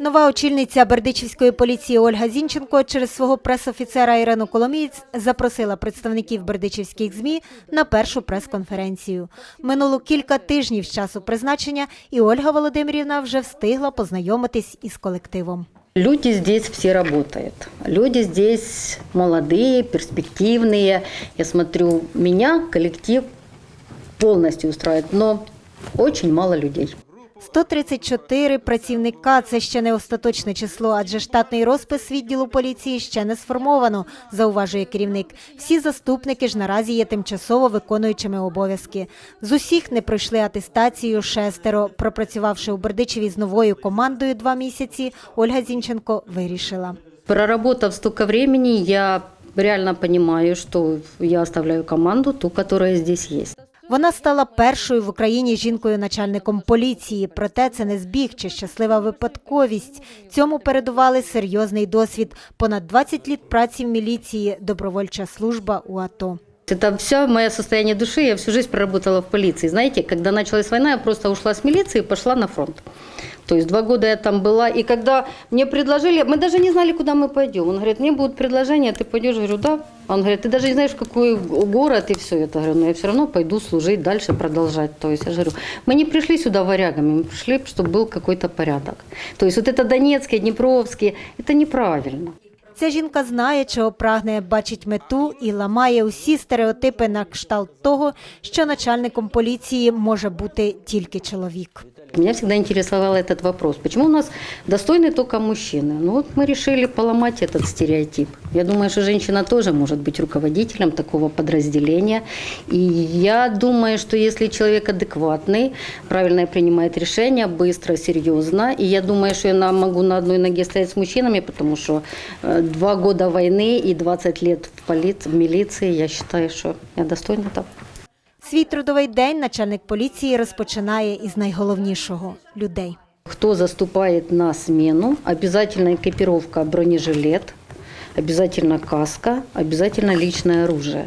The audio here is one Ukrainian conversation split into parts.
Нова очільниця Бердичівської поліції Ольга Зінченко через свого пресофіцера Ірину Коломієць запросила представників бердичівських ЗМІ на першу прес-конференцію. Минуло кілька тижнів з часу призначення, і Ольга Володимирівна вже встигла познайомитись із колективом. Люди здесь все работают. Люди здесь молодые, перспективные. Я смотрю, меня коллектив полностью устраивает, но очень мало людей. 134 працівника – це ще не остаточне число, адже штатний розпис відділу поліції ще не сформовано, зауважує керівник. Всі заступники ж наразі є тимчасово виконуючими обов'язки. З усіх не пройшли атестацію шестеро. Пропрацювавши у Бердичеві з новою командою два місяці, Ольга Зінченко вирішила. Проработав столько времени, я реально понимаю, что я оставляю команду, ту, которая здесь есть. Вона стала першою в Україні жінкою-начальником поліції. Проте це не збіг чи щаслива випадковість. Цьому передували серйозний досвід. Понад 20 літ праці в міліції, добровольча служба у АТО. Это все мое состояние души. Я всю жизнь проработала в полиции. Знаете, когда началась война, я просто ушла с милиции и пошла на фронт. То есть два года я там была. И когда мне предложили, мы даже не знали, куда мы пойдем. Он говорит, мне будут предложения, ты пойдешь? Я говорю, да. Он говорит, ты даже не знаешь, в какой город и все это. Я говорю, но я все равно пойду служить дальше, продолжать. То есть я же говорю, мы не пришли сюда варягами, мы пришли, чтобы был какой-то порядок. То есть вот это Донецкие, Днепровские, это неправильно. Ця жінка знає, чого прагне, бачить мету і ламає усі стереотипи на кшталт того, що начальником поліції може бути тільки чоловік. Меня всегда интересовал этот вопрос. Почему у нас достойны только мужчины? Ну вот мы решили поломать этот стереотип. Я думаю, что женщина тоже может быть руководителем такого подразделения. И я думаю, что если человек адекватный, правильно принимает решения, быстро, серьезно, и я думаю, что я могу на одной ноге стоять с мужчинами, потому что э, два года войны и 20 лет в, полиции, в милиции, я считаю, что я достойна того. Свій трудовий день начальник поліції розпочинає із найголовнішого людей. Хто заступає на зміну, обов'язково екіпіровка бронежилет, обязательно каска, обязательно личное оружие.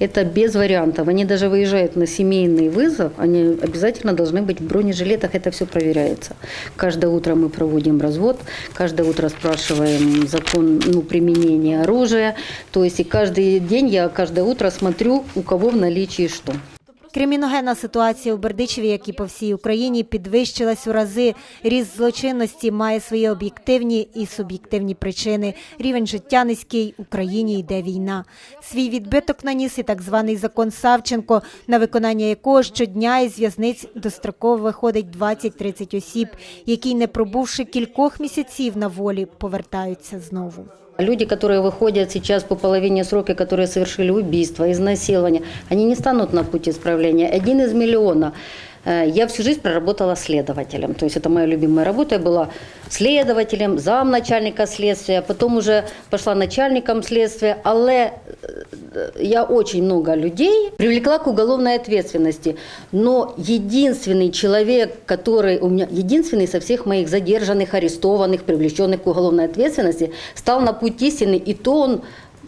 Это без вариантов. Они даже выезжают на семейный вызов, они обязательно должны быть в бронежилетах, это все проверяется. Каждое утро мы проводим развод, каждое утро спрашиваем закон ну, применения оружия. То есть и каждый день я каждое утро смотрю, у кого в наличии что. Криміногенна ситуація у Бердичеві, як і по всій Україні, підвищилась у рази. Ріст злочинності має свої об'єктивні і суб'єктивні причини. Рівень життя низький, Україні йде війна. Свій відбиток наніс і так званий закон Савченко, на виконання якого щодня із в'язниць достроково виходить 20-30 осіб, які, не пробувши кількох місяців на волі, повертаються знову. Люди, которые выходят сейчас по половине срока, которые совершили убийство, изнасилование, они не станут на путь исправления. Один из миллиона. Э, Я всю жизнь проработала следователем. То есть это моя любимая работа. Я была следователем, замначальника следствия, потом уже пошла начальником следствия. Але э, я очень много людей привлекла к уголовной ответственности. Но единственный человек, который у меня, единственный со всех моих задержанных, арестованных, привлеченных к уголовной ответственности, стал на путь истины, и то он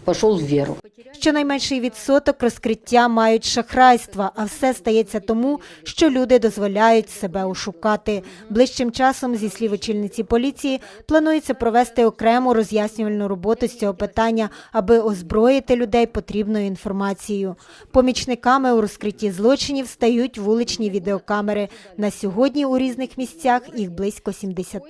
пошел в веру. Щонайменший відсоток розкриття мають шахрайства, а все стається тому, що люди дозволяють себе ошукати. Ближчим часом, зі слів очільниці поліції, планується провести окрему роз'яснювальну роботу з цього питання, аби озброїти людей потрібною інформацією. Помічниками у розкритті злочинів стають вуличні відеокамери. На сьогодні у різних місцях їх близько 70.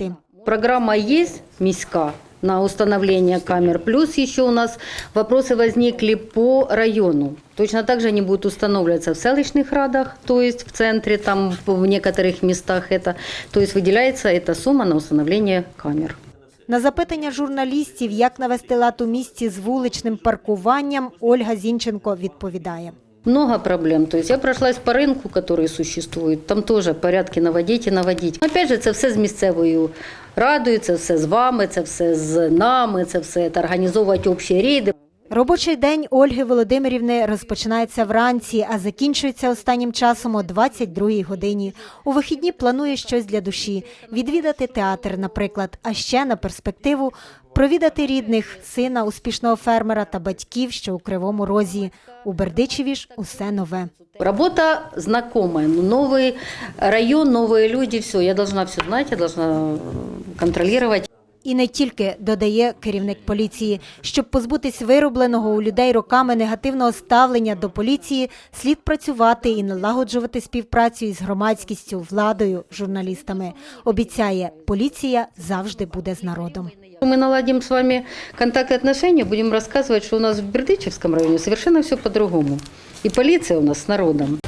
Программа есть, МИСКа, на установление камер. Плюс еще у нас вопросы возникли по району. Точно так же они будут устанавливаться в селищных радах, то есть в центре, там в некоторых местах это. То есть выделяется эта сумма на установление камер. На запитання журналістів, як навести лад у місті з вуличним паркуванням, Ольга Зінченко відповідає. Много проблем. То есть я прошлась по ринку, который существует. Там тоже порядки наводить і наводить. Опять же, це все з місцевою радою, це все з вами, це все з нами, це все організовувати общі рейди. Робочий день Ольги Володимирівни розпочинається вранці, а закінчується останнім часом о 22-й годині. У вихідні планує щось для душі – відвідати театр, наприклад, а ще на перспективу провідати рідних, сина успішного фермера та батьків, що у Кривому Розі. У Бердичеві ж усе нове. Работа знакомая, ну, новый район, новые люди, все. Я должна все знать, я должна э, контролировать. І не тільки додає керівник поліції, щоб позбутись виробленого у людей роками негативного ставлення до поліції, слід працювати і налагоджувати співпрацю із громадськістю, владою, журналістами. Обіцяє, поліція завжди буде з народом. Мы наладим с вами контакт и отношения, будем рассказывать, что у нас в Бердычевском районе совершенно все по-другому. И полиция у нас с народом.